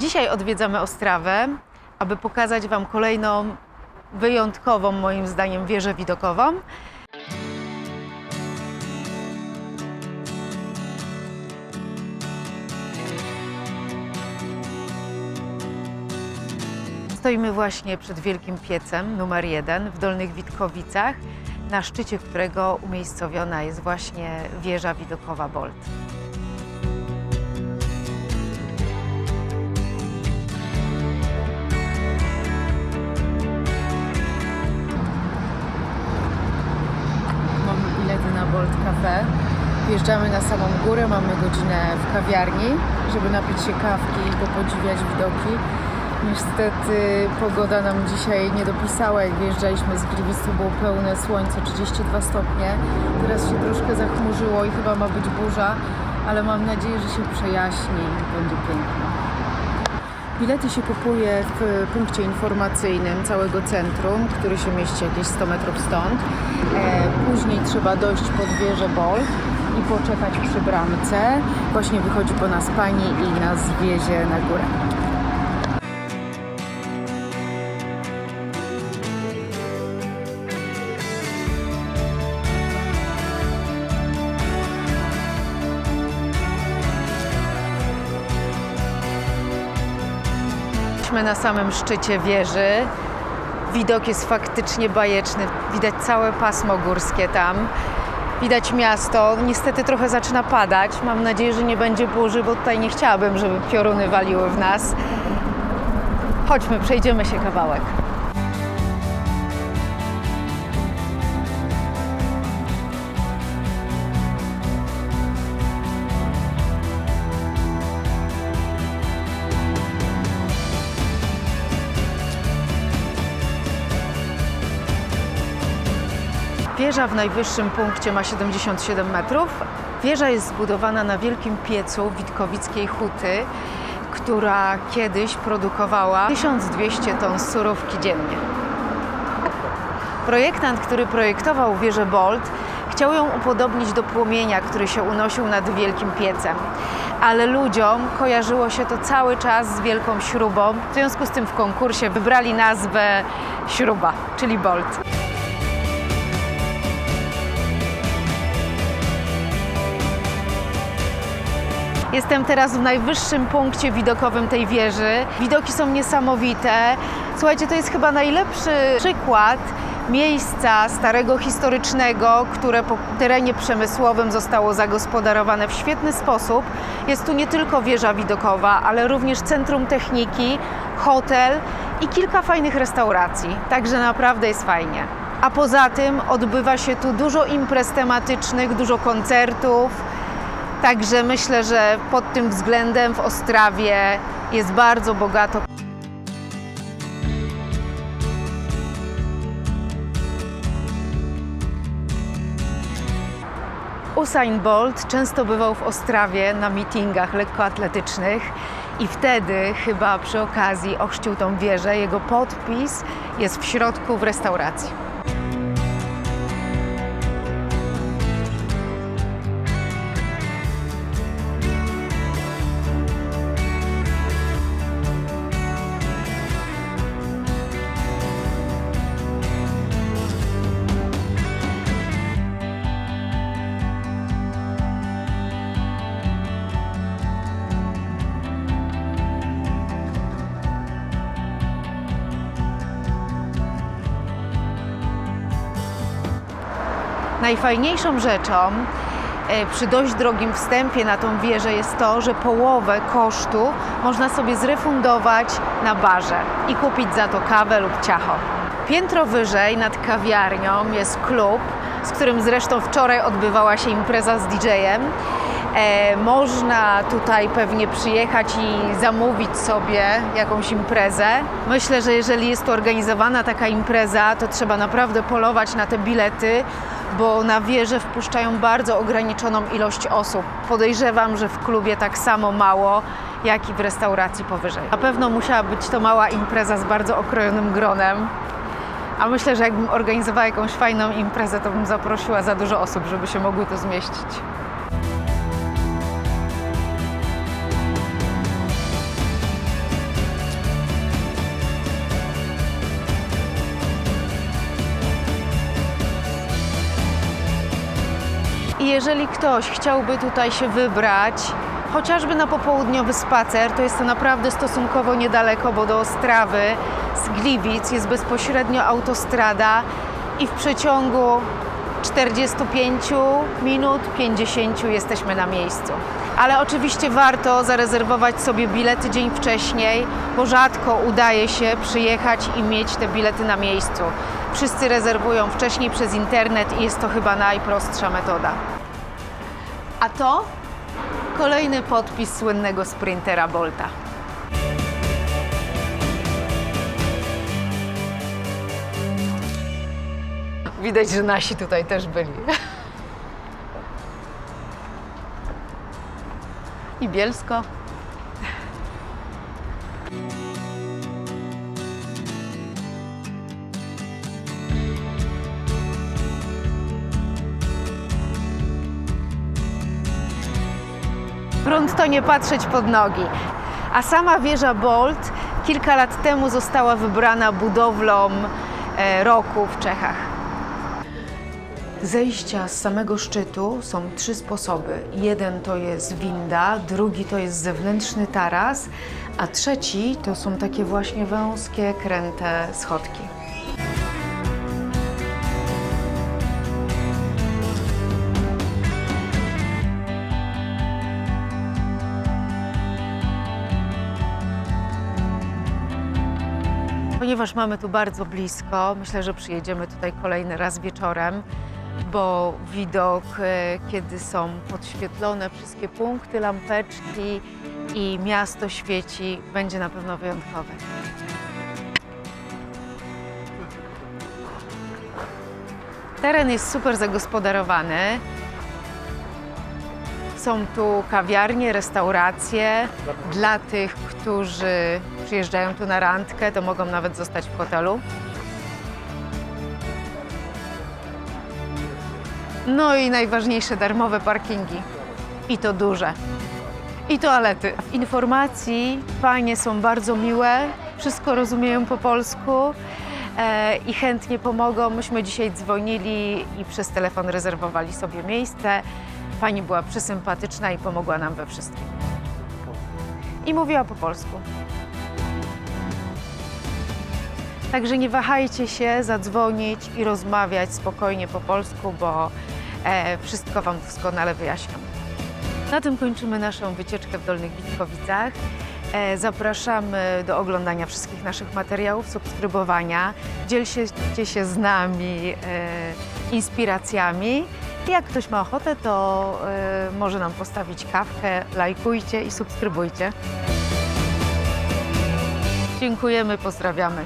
Dzisiaj odwiedzamy Ostrawę, aby pokazać Wam kolejną wyjątkową, moim zdaniem, wieżę widokową. Stoimy właśnie przed Wielkim Piecem numer jeden w Dolnych Witkowicach, na szczycie którego umiejscowiona jest właśnie wieża widokowa Bolt. Wjeżdżamy na samą górę, mamy godzinę w kawiarni, żeby napić się kawki i popodziwiać widoki. Niestety pogoda nam dzisiaj nie dopisała, jak wyjeżdżaliśmy z Gliwic, to było pełne słońce, 32 stopnie. Teraz się troszkę zachmurzyło i chyba ma być burza, ale mam nadzieję, że się przejaśni i będzie pięknie. Bilety się kupuje w punkcie informacyjnym całego centrum, który się mieści jakieś 100 metrów stąd. E, później trzeba dojść pod wieżę Bolt i poczekać przy bramce. Właśnie wychodzi po nas pani i nas wiezie na górę. Jesteśmy na samym szczycie wieży. Widok jest faktycznie bajeczny. Widać całe pasmo górskie tam. Widać miasto. Niestety trochę zaczyna padać. Mam nadzieję, że nie będzie burzy, bo tutaj nie chciałabym, żeby pioruny waliły w nas. Chodźmy, przejdziemy się kawałek. Wieża w najwyższym punkcie ma 77 metrów. Wieża jest zbudowana na wielkim piecu Witkowickiej Huty, która kiedyś produkowała 1200 ton surówki dziennie. Projektant, który projektował wieżę Bolt, chciał ją upodobnić do płomienia, który się unosił nad wielkim piecem. Ale ludziom kojarzyło się to cały czas z wielką śrubą. W związku z tym w konkursie wybrali nazwę śruba, czyli Bolt. Jestem teraz w najwyższym punkcie widokowym tej wieży. Widoki są niesamowite. Słuchajcie, to jest chyba najlepszy przykład miejsca starego historycznego, które po terenie przemysłowym zostało zagospodarowane w świetny sposób. Jest tu nie tylko wieża widokowa, ale również centrum techniki, hotel i kilka fajnych restauracji. Także naprawdę jest fajnie. A poza tym odbywa się tu dużo imprez tematycznych, dużo koncertów. Także myślę, że pod tym względem w Ostrawie jest bardzo bogato. Usain Bolt często bywał w Ostrawie na meetingach lekkoatletycznych i wtedy chyba przy okazji ochrzcił tą wieżę. Jego podpis jest w środku w restauracji. Najfajniejszą rzeczą e, przy dość drogim wstępie na tą wieżę jest to, że połowę kosztu można sobie zrefundować na barze i kupić za to kawę lub ciacho. Piętro wyżej nad kawiarnią jest klub, z którym zresztą wczoraj odbywała się impreza z DJ-em. E, można tutaj pewnie przyjechać i zamówić sobie jakąś imprezę. Myślę, że jeżeli jest tu organizowana taka impreza, to trzeba naprawdę polować na te bilety, bo na wieżę wpuszczają bardzo ograniczoną ilość osób. Podejrzewam, że w klubie tak samo mało, jak i w restauracji powyżej. Na pewno musiała być to mała impreza z bardzo okrojonym gronem. A myślę, że jakbym organizowała jakąś fajną imprezę, to bym zaprosiła za dużo osób, żeby się mogły tu zmieścić. Jeżeli ktoś chciałby tutaj się wybrać, chociażby na popołudniowy spacer, to jest to naprawdę stosunkowo niedaleko, bo do Ostrawy z Gliwic jest bezpośrednio autostrada i w przeciągu 45 minut, 50 jesteśmy na miejscu. Ale oczywiście warto zarezerwować sobie bilety dzień wcześniej, bo rzadko udaje się przyjechać i mieć te bilety na miejscu. Wszyscy rezerwują wcześniej przez internet i jest to chyba najprostsza metoda. A to kolejny podpis słynnego sprintera Bolta. Widać, że nasi tutaj też byli. I Bielsko. Grunt to nie patrzeć pod nogi. A sama wieża Bolt kilka lat temu została wybrana budowlą e, roku w Czechach. Zejścia z samego szczytu są trzy sposoby. Jeden to jest winda, drugi to jest zewnętrzny taras, a trzeci to są takie właśnie wąskie, kręte schodki. Ponieważ mamy tu bardzo blisko, myślę, że przyjedziemy tutaj kolejny raz wieczorem, bo widok, e, kiedy są podświetlone wszystkie punkty, lampeczki i miasto świeci, będzie na pewno wyjątkowy. Teren jest super zagospodarowany. Są tu kawiarnie, restauracje. Dla tych, którzy przyjeżdżają tu na randkę, to mogą nawet zostać w hotelu. No i najważniejsze darmowe parkingi. I to duże. I toalety. W informacji panie są bardzo miłe, wszystko rozumieją po polsku e, i chętnie pomogą. Myśmy dzisiaj dzwonili i przez telefon rezerwowali sobie miejsce. Pani była przysympatyczna i pomogła nam we wszystkim. I mówiła po polsku. Także nie wahajcie się zadzwonić i rozmawiać spokojnie po polsku, bo e, wszystko Wam doskonale wyjaśnią. Na tym kończymy naszą wycieczkę w Dolnych Witkowicach. E, zapraszamy do oglądania wszystkich naszych materiałów, subskrybowania. Dzielcie się z nami e, inspiracjami. Jak ktoś ma ochotę, to e, może nam postawić kawkę, lajkujcie i subskrybujcie. Dziękujemy, pozdrawiamy.